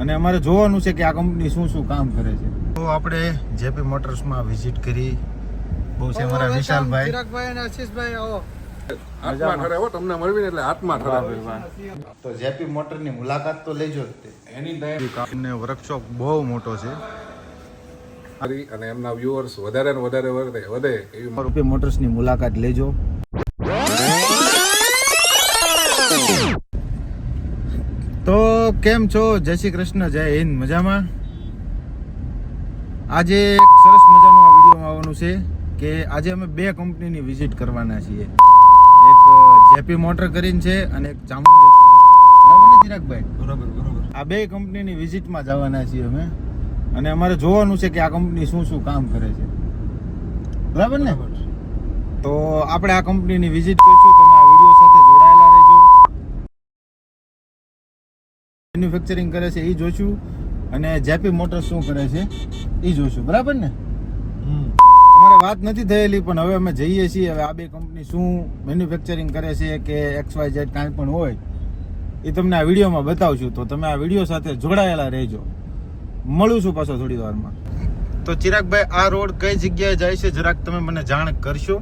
અને અમારે જોવાનું છે કે આ કંપની શું શું કામ કરે છે. તો આપણે જેપી મોટર્સમાં વિઝિટ કરી. બહુ છે અમારા વિશાલભાઈ. ચિરાગભાઈ અને આશીષભાઈ આવો. હાથમાં તમને મળવી એટલે હાથમાં વાહ ઠરે ભાઈ વાહ. તો જેપી મોટરની મુલાકાત તો લેજો જ તે. એની ટાઈમ ને વર્કશોપ બહુ મોટો છે. અને એમના વ્યુઅર્સ વધારે ને વધારે વધે વધે એવી મોટર્સની મુલાકાત લેજો. કેમ છો? જય શ્રી કૃષ્ણ જય હિન્દ. મજામાં? આજે એક સરસ મજાનું આ વિડીયોમાં આવવાનું છે કે આજે અમે બે કંપનીની વિઝિટ કરવાના છીએ. એક જેપી મોટર કરીને છે અને એક ચામુંડેશ્વરી બરાબર ને ચિરાગભાઈ? બરાબર બરાબર. આ બે કંપનીની વિઝિટમાં જવાના છીએ અમે. અને અમારે જોવાનું છે કે આ કંપની શું શું કામ કરે છે. બરાબર ને? તો આપણે આ કંપનીની વિઝિટ કરીશું તમે આ વીડિયો સાથે જોડાયેલા રહેજો મેન્યુફેક્ચરિંગ કરે છે એ જોશું. અને જેપી મોટર શું કરે છે એ જોશું. બરાબર ને? અમારે વાત નથી થયેલી પણ હવે અમે જઈએ છીએ. હવે આ બે કંપની શું મેન્યુફેક્ચરિંગ કરે છે કે એક્સ વાય ઝેડ કાંઈ પણ હોય એ તમને આ વિડીયોમાં બતાવશું. તો તમે આ વીડિયો સાથે જોડાયેલા રહેજો. મળું છું પાછો થોડી વારમાં. તો ચિરાગભાઈ આ રોડ કઈ જગ્યાએ જાય છે? જરાક તમે મને જાણ કરશો?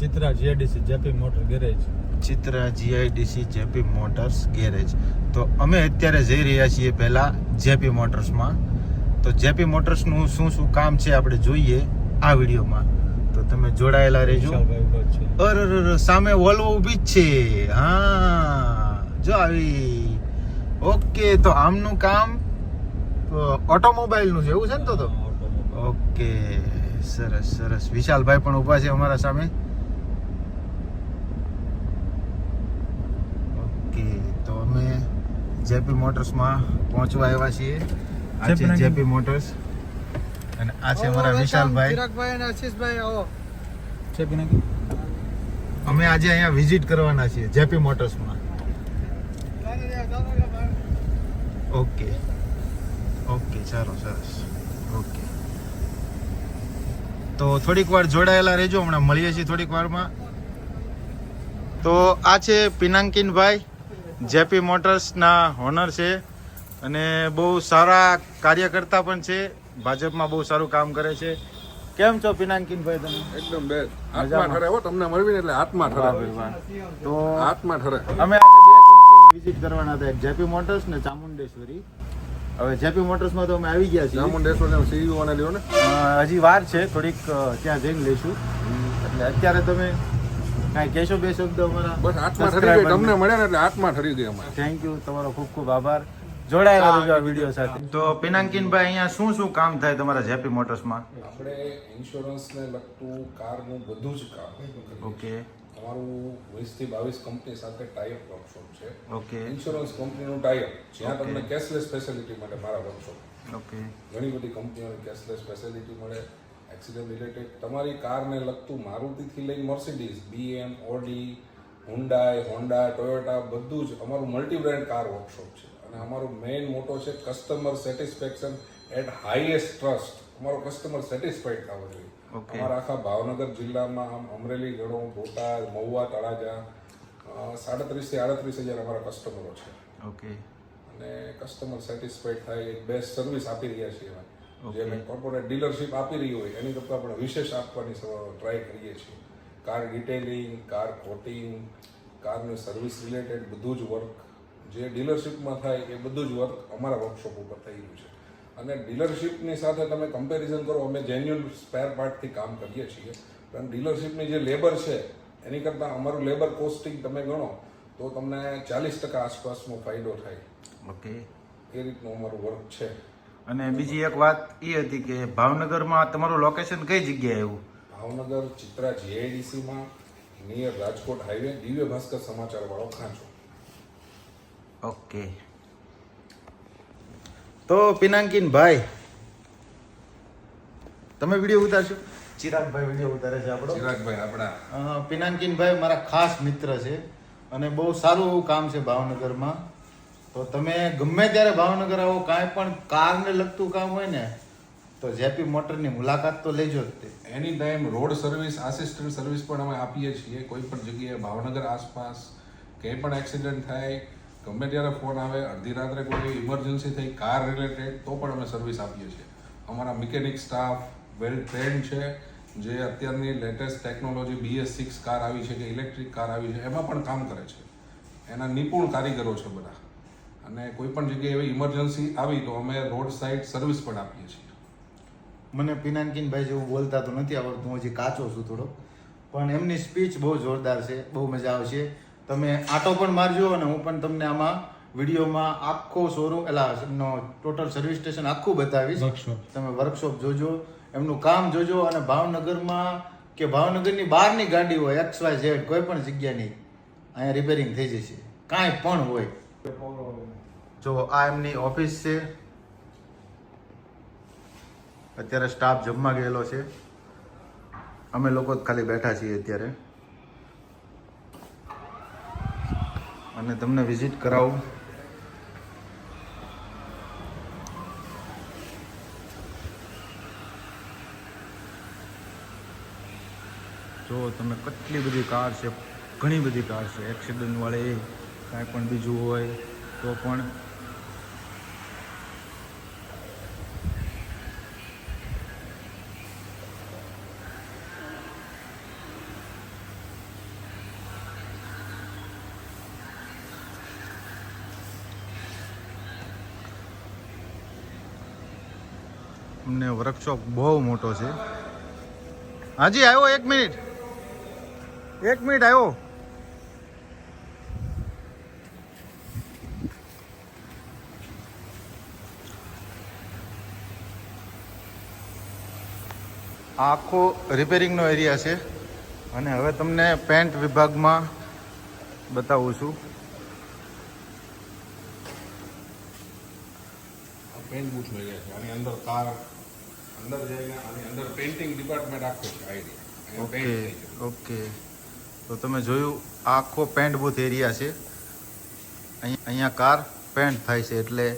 Chitra GIDC JP motor garage Chitra GIDC JP motors garage તો અમે અત્યારે જઈ રહ્યા છીએ પહેલા જેપી મોટર્સમાં તો જેપી મોટર્સનું શું શું કામ છે આપણે જોઈએ આ વિડીયોમાં. તો તમે જોડાયેલા રહેજો. અરે સામે વોલ્વો ઊભી જ છે. હા જો આવી. ઓકે તો આમનું કામ ઓટોમોબાઈલનું છે એવું છે ને તો ઓકે સરસ સરસ. વિશાલભાઈ પણ ઊભા છે અમારા સામે ઓકે તો અમે જેપી મોટર્સમાં પહોંચવા આવ્યા છીએ. આ છે જેપી જેપી મોટર્સ અને આ છે અમારા વિશાલભાઈ. ચિરાગભાઈ અને આશીષભાઈ આવો. છે પિનાકી અમે આજે અહીંયા વિઝિટ કરવાના છીએ જેપી મોટર્સમાં ઓકે. ઓકે ચાલો સરસ. ઓકે. તો થોડીક વાર જોડાયેલા રહેજો હમણાં મળીએ છીએ થોડીક વારમાં. તો આ છે પિનાંકિનભાઈ. જેપી મોટર્સના હોનર છે અને બહુ સારા કાર્યકર્તા પણ છે. ભાજપમાં બહુ સારું કામ કરે છે. કેમ છો પિનાંકીનભાઈ તમે? એકદમ બેસ્ટ હાથમાં ઠરે હો તમને મળવી એટલે હાથમાં ઠરે. તો હાથમાં ઠરે. અમે આજે બે કંપની વિઝિટ કરવાના હતા. જેપી મોટર્સ ને ચામુંડેશ્વરી. હવે જેપી મોટર્સમાં તો અમે આવી ગયા છીએ. ચામુંડેશ્વર સીઈઓ ને લ્યો ને. હજી વાર છે. થોડીક ત્યાં જઈને લઈશું. એટલે અત્યારે તમે કાંઈ કહેશો બે શબ્દો અમારા બસ હાથમાં ઠરી ગઈ. તમને મળે ને એટલે હાથમાં ઠરી ગઈ અમારે. થેન્ક યુ તમારો ખૂબ ખૂબ આભાર. જોડાયેલા રહેજો આ વીડિયો સાથે. તો પિનાંકિનભાઈ અહીંયા શું શું કામ થાય તમારા જેપી મોટર્સમાં આપણે ઇન્સ્યોરન્સને લગતું કારનું બધું જ કામ. ઓકે. અમારું વીસથી બાવીસ કંપની સાથે ટાઈઅપ વર્કશોપ છે. ઓકે. ઇન્સ્યોરન્સ કંપનીનું ટાઈઅપ જ્યાં તમને કેશલેસ ફેસિલિટી મળે મારા વર્કશોપ ઓકે. ઘણી બધી કંપનીઓની કેશલેસ ફેસિલિટી મળે. એક્સિડન્ટ રિલેટેડ તમારી કારને લગતું મારુતિથી લઈને Mercedes BM Audi Hyundai Honda Toyota બધું જ અમારું મલ્ટી બ્રાન્ડ કાર વર્કશોપ છે. અને અમારો મેઇન મોટો છે customer satisfaction at highest trust અમારો કસ્ટમર સેટિસ્ફાઈડ થવો જોઈએ. અમારા આખા ભાવનગર જિલ્લામાં આમ અમરેલી ગણો બોટાદ મહુવા તળાજા સાડત્રીસ સાડત્રીસથી આડત્રીસ હજાર અમારા કસ્ટમરો છે. ઓકે અને કસ્ટમર સેટિસ્ફાઈડ થાય બેસ્ટ સર્વિસ આપી રહ્યા છીએ અમે જે અમે કોર્પોરેટ ડીલરશીપ આપી રહી હોય એની કરતાં પણ વિશેષ આપવાની ટ્રાય કરીએ છીએ. કાર ડિટેલિંગ કાર કોટિંગ કારની સર્વિસ રિલેટેડ બધું જ વર્ક જે ડીલરશીપમાં થાય એ બધું જ વર્ક અમારા વર્કશોપ ઉપર થઈ રહ્યું છે. અને ડીલરશીપની સાથે તમે કમ્પેરિઝન કરો અમે જેન્યુઅલ સ્પેર પાર્ટથી કામ કરીએ છીએ. પણ ડીલરશીપની જે લેબર છે એની કરતાં અમારું લેબર કોસ્ટિંગ તમે ગણો તો તમને ચાલીસ ટકા આસપાસનો ફાયદો થાય. ઓકે એ રીતનું અમારું વર્ક છે. અને બીજી એક વાત એ હતી કે ભાવનગરમાં તમારું લોકેશન કઈ જગ્યાએ એવું ભાવનગર ચિત્રા જીઆઈડીસીમાં નિયર રાજકોટ હાઈવે દિવ્ય ભાસ્કર સમાચાર વાળો ખાંચો. ઓકે તો પિનાંકિન ભાઈ તમે વીડિયો ઉતારશો? ચિરાગભાઈ વીડિયો ઉતારે છે આપણો. ચિરાગભાઈ આપણા. પિનાંકિનભાઈ મારા ખાસ મિત્ર છે અને બહુ સારું એવું કામ છે ભાવનગરમાં. તો તમે ગમે ત્યારે ભાવનગર આવો, કાંઈ પણ કારને લગતું કામ હોય ને, તો જેપી મોટરની મુલાકાત તો લેજો જ તે. Any time road service, assistant service પણ અમે આપીએ છીએ, કોઈ પણ જગ્યાએ, ભાવનગર આસપાસ કંઈ પણ એક્સિડન્ટ થાય, ગમે ત્યારે ફોન આવે, અડધી રાત્રે કોઈ ઇમરજન્સી થઈ કાર રિલેટેડ તો પણ અમે સર્વિસ આપીએ છીએ. અમારા મિકેનિક સ્ટાફ વેલ ટ્રેન્ડ છે, જે અત્યારની latest technology BS six car આવી છે કે ઇલેક્ટ્રિક કાર આવી છે, એમાં પણ કામ કરે છે. એના નિપુણ કારીગરો છે બધા. અને કોઈ પણ જગ્યાએ એવી ઇમરજન્સી આવી તો અમે રોડ સાઇડ સર્વિસ પણ આપીએ છીએ. મને પિનાનકીનભાઈ જેવું બોલતા તો નથી આવડતું હું હજી કાચો છું થોડો. પણ એમની સ્પીચ બહુ જોરદાર છે બહુ મજા આવશે તમે આટો પણ મારજો અને હું પણ તમને આમાં વિડીયોમાં આખો શોરૂમ એલા ટોટલ સર્વિસ સ્ટેશન આખું બતાવીશ. તમે વર્કશોપ જોજો એમનું કામ જોજો અને ભાવનગરમાં કે ભાવનગરની બહારની ગાડી હોય એક્સ વાય ઝેડ કોઈ પણ જગ્યાની અહીંયા રિપેરિંગ થઈ જશે. કાંઈ પણ હોય. જો આ એમની ઓફિસ છે. અત્યારે સ્ટાફ જમવા ગયેલો છે. અમે લોકો જ ખાલી બેઠા છીએ અત્યારે. અને તમને વિઝિટ કરાવું. જો તમે કેટલી બધી કાર છે, ઘણી બધી કાર છે. એક્સિડન્ટ વાળી. કાંઈ પણ બીજું હોય તો પણ અમને વર્કશોપ બહુ મોટો છે. હાજી આવ્યો એક મિનિટ. એક મિનિટ આવ્યો આખો રિપેરિંગનો એરિયા છે. અને હવે તમને પેન્ટ વિભાગમાં બતાવું છું. પેન્ટ બૂથ લઈ ગયા છે. આની અંદર કાર અંદર જઈને આની અંદર પેઇન્ટિંગ ડિપાર્ટમેન્ટ આખું છે ઓકે ઓકે. તો તમે જોયું આ આખો પેન્ટ બૂથ એરિયા છે. અહીં અહીંયા કાર પેન્ટ થાય છે. એટલે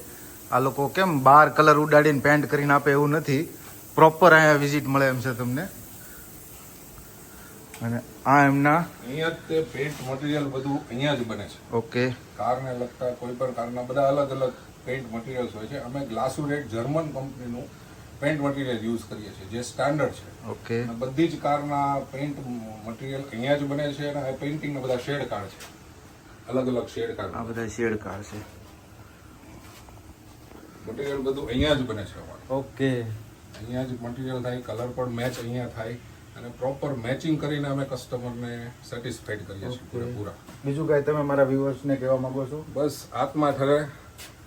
આ લોકો કેમ બાર કલર ઉડાડીને પેન્ટ કરીને આપે એવું નથી. પ્રોપર અહીંયા વિઝિટ મળે એમ છે તમને. અને આ એમના અહીંયા જ તે પેન્ટ મટીરિયલ બધું અહીંયા જ બને છે. ઓકે કારને લગતા કોઈ પણ કારના બધા અલગ અલગ પેન્ટ મટીરિયલ્સ હોય છે. અમે ગ્લાસુરેટ જર્મન કંપનીનું પેન્ટ મટીરિયલ યુઝ કરીએ છીએ જે સ્ટાન્ડર્ડ છે. ઓકે બધી જ કારના પેન્ટ મટીરિયલ અહીંયા જ બને છે અને આ પેઇન્ટિંગના બધા શેડ કાર્ડ છે. અલગ અલગ શેડ આ બધા શેડ કાર છે. મટીરિયલ બધું અહીંયા જ બને છે ઓકે અહીંયા જ મટીરિયલ થાય કલર પણ મેચ અહીંયા થાય અને પ્રોપર મેચિંગ કરીને અમે કસ્ટમરને સેટિસ્ફાઈડ કરીએ છીએ પૂરેપૂરા. બીજું કાંઈ તમે મારા વ્યુઅર્સને કહેવા માગો છો? બસ આત્મા ઠરે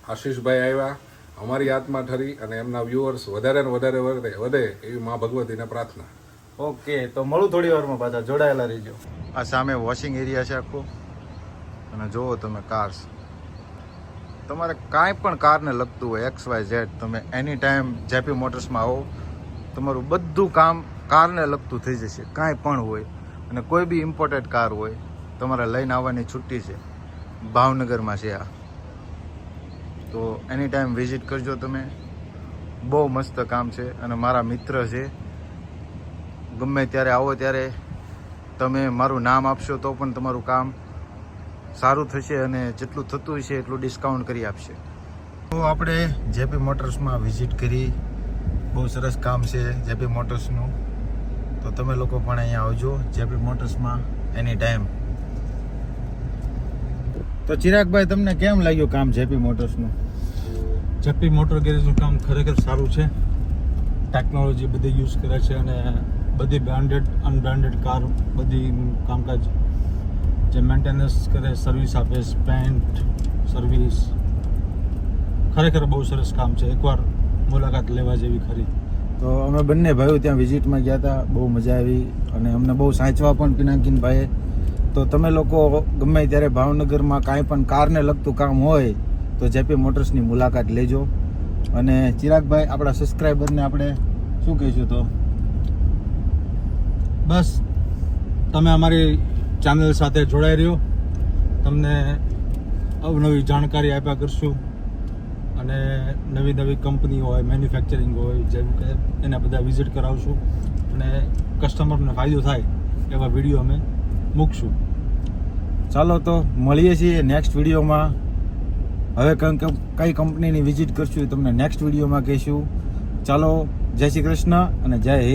આશીષભાઈ આવ્યા અમારી આત્મા ઠરી અને એમના વ્યુઅર્સ વધારે ને વધારે વધે વધે એવી મા ભગવતીને પ્રાર્થના. ઓકે તો મળું થોડી વારમાં પાછા જોડાયેલા રહીજો. આ સામે વોશિંગ એરિયા છે આખો. અને જુઓ તમે કાર્સ તમારે કાંઈ પણ કારને લગતું હોય, એક્સ વાય ઝેડ, તમે એની ટાઈમ જેપી મોટર્સમાં આવો, તમારું બધું કામ કારને લગતું થઈ જશે, કાંઈ પણ હોય. અને કોઈ બી ઇમ્પોર્ટેડ કાર હોય, તમારે લઈને આવવાની છુટ્ટી છે. ભાવનગરમાં છે આ. તો એની ટાઈમ વિઝિટ કરજો તમે. બહુ મસ્ત કામ છે અને મારા મિત્ર છે. ગમે ત્યારે આવો ત્યારે તમે મારું નામ આપશો તો પણ તમારું કામ સારું થશે અને જેટલું થતું હશે એટલું ડિસ્કાઉન્ટ કરી આપશે. તો આપણે જેપી મોટર્સમાં વિઝિટ કરી. બહુ સરસ કામ છે જેપી મોટર્સનું તો તમે લોકો પણ અહીંયા આવજો જેપી મોટર્સમાં એની ટાઈમ તો ચિરાગભાઈ, તમને કેમ લાગ્યું કામ જેપી મોટર્સનું જેપી મોટર ગેરેજનું કામ ખરેખર સારું છે. ટેકનોલોજી બધી યુઝ કરે છે અને બધી બ્રાન્ડેડ અનબ્રાન્ડેડ કાર બધી કામકાજ જે મેન્ટેનન્સ કરે સર્વિસ આપે પેન્ટ સર્વિસ ખરેખર બહુ સરસ કામ છે. એકવાર મુલાકાત લેવા જેવી ખરી. તો અમે બંને ભાઈઓ ત્યાં વિઝિટમાં ગયા હતા. બહુ મજા આવી અને અમને બહુ સાચવા પણ પિનાકીન ભાઈએ તો તમે લોકો ગમે ત્યારે ભાવનગરમાં કાંઈ પણ કારને લગતું કામ હોય તો જેપી મોટર્સની મુલાકાત લેજો. અને ચિરાગભાઈ આપણા સબસ્ક્રાઈબરને આપણે શું કહીશું તો? બસ તમે અમારી ચેનલ સાથે જોડાઈ રહ્યો. તમને અવનવી જાણકારી આપ્યા કરશું. અને નવી નવી કંપની હોય મેન્યુફેક્ચરિંગ હોય, જેમ કે એના બધા વિઝિટ કરાવશું. અને કસ્ટમરને ફાયદો થાય એવા વીડિયો અમે મૂકશું. ચાલો તો મળીએ છીએ નેક્સ્ટ વિડીયોમાં હવે કઈ કંપનીની વિઝિટ કરશું એ તમને નેક્સ્ટ વિડીયોમાં કહીશું. ચાલો, જય શ્રી કૃષ્ણ અને જય હિન્દ.